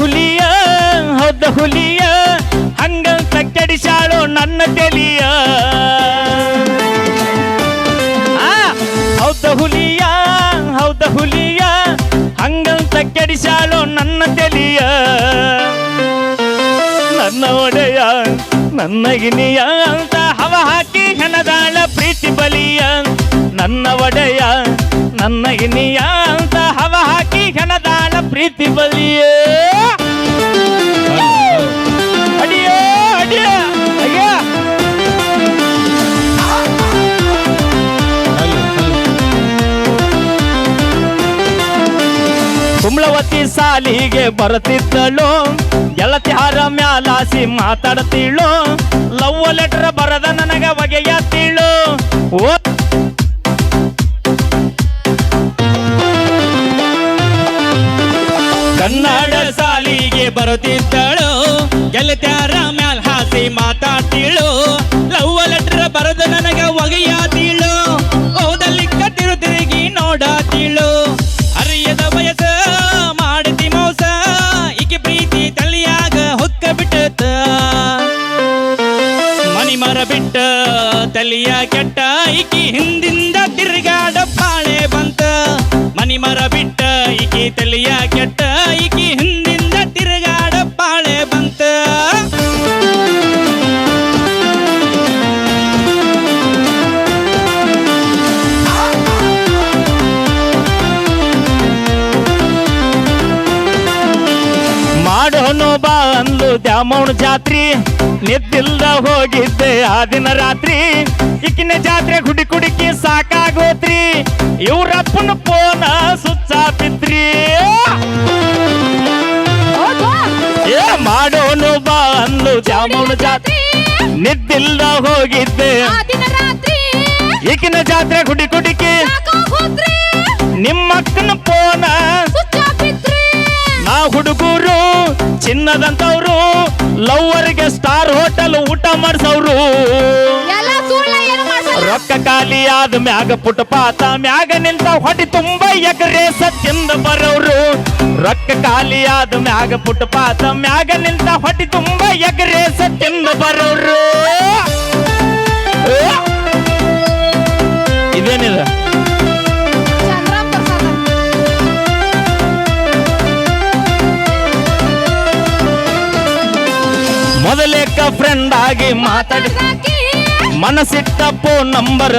ಹುಲಿಯ, ಹೊದ್ದ ಹುಲಿಯ ಹಂಗಂತ ಕೆಡಿಸಾಳೋ ನನ್ನ ತೆಲಿಯ. ಹೌದ ಹುಲಿಯ ಹೌದ ಹುಲಿಯ ಹಂಗಂತ ಕೆಡಿಸಾಳೋ ನನ್ನ ತೆಲಿಯ. ನನ್ನ ಒಡೆಯ, ನನ್ನ ಗಿನಿಯ, ಅಂತ ಹವ ಹಾಕಿ ಹೆಣದಾಳ ಪ್ರೀತಿ ಬಲಿಯ. ನನ್ನ ಒಡೆಯ, ನನ್ನ ಗಿನಿಯ, ಅಂತ ಹವ ಹಾಕಿ ಹೆಣದಾಳ ಪ್ರೀತಿ ಬಲಿಯ. ಕುಂಬ್ಳವತಿ ಸಾಲಿಗೆ ಬರುತ್ತಿದ್ದಳು ಗೆಳತಿಹಾರ ಮ್ಯಾಲಾಸಿ ಮಾತಾಡ್ತಿಳು. ಲವ್ ಲೆಟರ್ ಬರದ ನನಗ ಬಗೆಯ ಓ ಕನ್ನಡ ಸಾಲಿಗೆ ಬರುತ್ತಿದ್ದಳು ಗೆಳತ್ಯಾರ ಮ್ಯಾಲ ಹಾಸಿ ಮಾತಾಡ್ತಿಳು. ಮನಿ ಮರ ಬಿಟ್ಟ ತಲಿಯ ಕೆಟ್ಟ ಈಕಿ ಹಿಂದಿಂದ ತಿರುಗಾಡ ಪಾಳೆ ಬಂತ. ಮನಿ ಮರ ಬಿಟ್ಟ ಈಕಿ ತಲಿಯ ಕೆಟ್ಟ ಈಕಿ ಹಿಂದಿಂದ ತಿರುಗಾಡ ಪಾಳೆ ಬಂತ. ಮಾಡೋನು ಬಾ ಅಂದ್ಲು ದ್ಯಾಮೌಣ ಜಾತ್ರಿ. ನಿದ್ದಿಲ್ದ ಹೋಗಿದ್ದೆ ಆ ದಿನ ರಾತ್ರಿ. ಇಕ್ಕಿನ ಜಾತ್ರೆ ಗುಡಿ ಕುಡಿಕಿ ಸಾಕಾಗೋತ್ರಿ. ಇವ್ರಪ್ಪನ ಫೋನ ಸುಚ್ಚಾಪಿತ್ರಿ ಏ ಮಾಡೋನು ಬಾ ಅಂದು ದ್ಯಾಮೌಣ ಜಾತ್ರೆ. ನಿದ್ದಿಲ್ದ ಹೋಗಿದ್ದೆ. ಈಕಿನ ಜಾತ್ರೆ ಗುಡಿ ಕುಡಿಕಿ. ನಿಮ್ಮಕ್ಕನ ಪೋನ. ನಾ ಹುಡುಗರು ಚಿನ್ನದಂತವ್ರು ಲವ್ವರ್ಗೆ ಸ್ಟಾರ್ ಹೋಟೆಲ್ ಊಟ ಮಾಡ್ಸವ್ರು. ರೊಕ್ಕ ಖಾಲಿ ಆದ ಮ್ಯಾಗ ಪುಟಪಾತ ಮ್ಯಾಗ ನಿಂತ ಹೊಡಿ ತುಂಬ ಎಕರೆ ತಿಂದ ಬರೋರು. ರೊಕ್ಕ ಖಾಲಿ ಆದ ಮ್ಯಾಗ ಪುಟಪಾತ ಮ್ಯಾಗ ನಿಂತ ಹೊಡಿ ತುಂಬ ಎಕರೆ ತಿಂದ ಬರೋರು. ಫ್ರೆಂಡ್ ಆಗಿ ಮಾತಾಡಿ. ಮನಸ್ಸಿಟ್ಟ ಫೋನ್ ನಂಬರ್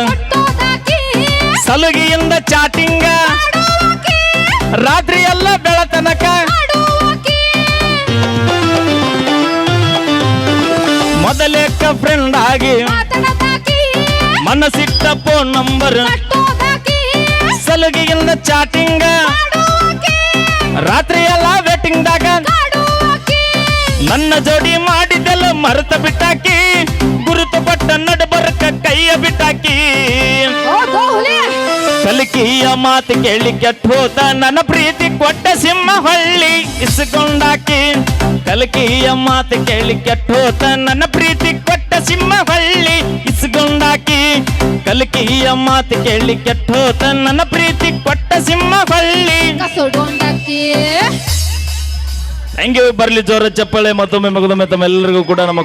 ಸಲುಗಿಯಿಂದ ಚಾಟಿಂಗ ರಾತ್ರಿ ಎಲ್ಲ ಬೆಳತನಕ. ಮೊದಲೇಕ ಫ್ರೆಂಡ್ ಆಗಿ. ಮನಸ್ಸಿಟ್ಟ ಫೋನ್ ನಂಬರ್ ಸಲುಗಿಯಿಂದ ಚಾಟಿಂಗ ರಾತ್ರಿ ಎಲ್ಲ ವೇಟಿಂಗ್ದಾಗ ನನ್ನ ಜೋಡಿ ಮಾಡಿದೆಲ್ಲ ಮರೆತ ಬಿಟ್ಟಾಕಿ ಗುರುತು ಪಟ್ಟ ನಡಬರ್ಕ ಕೈಯ ಬಿಟ್ಟಾಕಿ. ಕಲಿಕಿಯ ಮಾತು ಕೇಳಿ ಕೆಟ್ಟ ಹೋದ ನನ್ನ ಪ್ರೀತಿ ಕೊಟ್ಟ ಸಿಂಹ ಹಳ್ಳಿ ಇಸ್ಕೊಂಡಾಕಿ. ಕಲಿಕಿಯ ಮಾತು ಕೇಳಿ ಕೆಟ್ಟ ಹೋದ ನನ್ನ ಪ್ರೀತಿ ಕೊಟ್ಟ ಸಿಂಹ ಹಳ್ಳಿ ಇಸ್ಕೊಂಡಾಕಿ. ಕಲಿಕಿಯ ಮಾತು ಕೇಳಿ ಕೆಟ್ಟ ಹೋದ ನನ್ನ ಪ್ರೀತಿ ಥ್ಯಾಂಕ್ ಬರಲಿ ಜೋರ ಚಪ್ಪಾಳೆ ಮತ್ತೊಮ್ಮೆ ಮಗದೊಮ್ಮೆ ತಮ್ಮೆಲ್ಲರಿಗೂ ಕೂಡ ನಮ್ಮ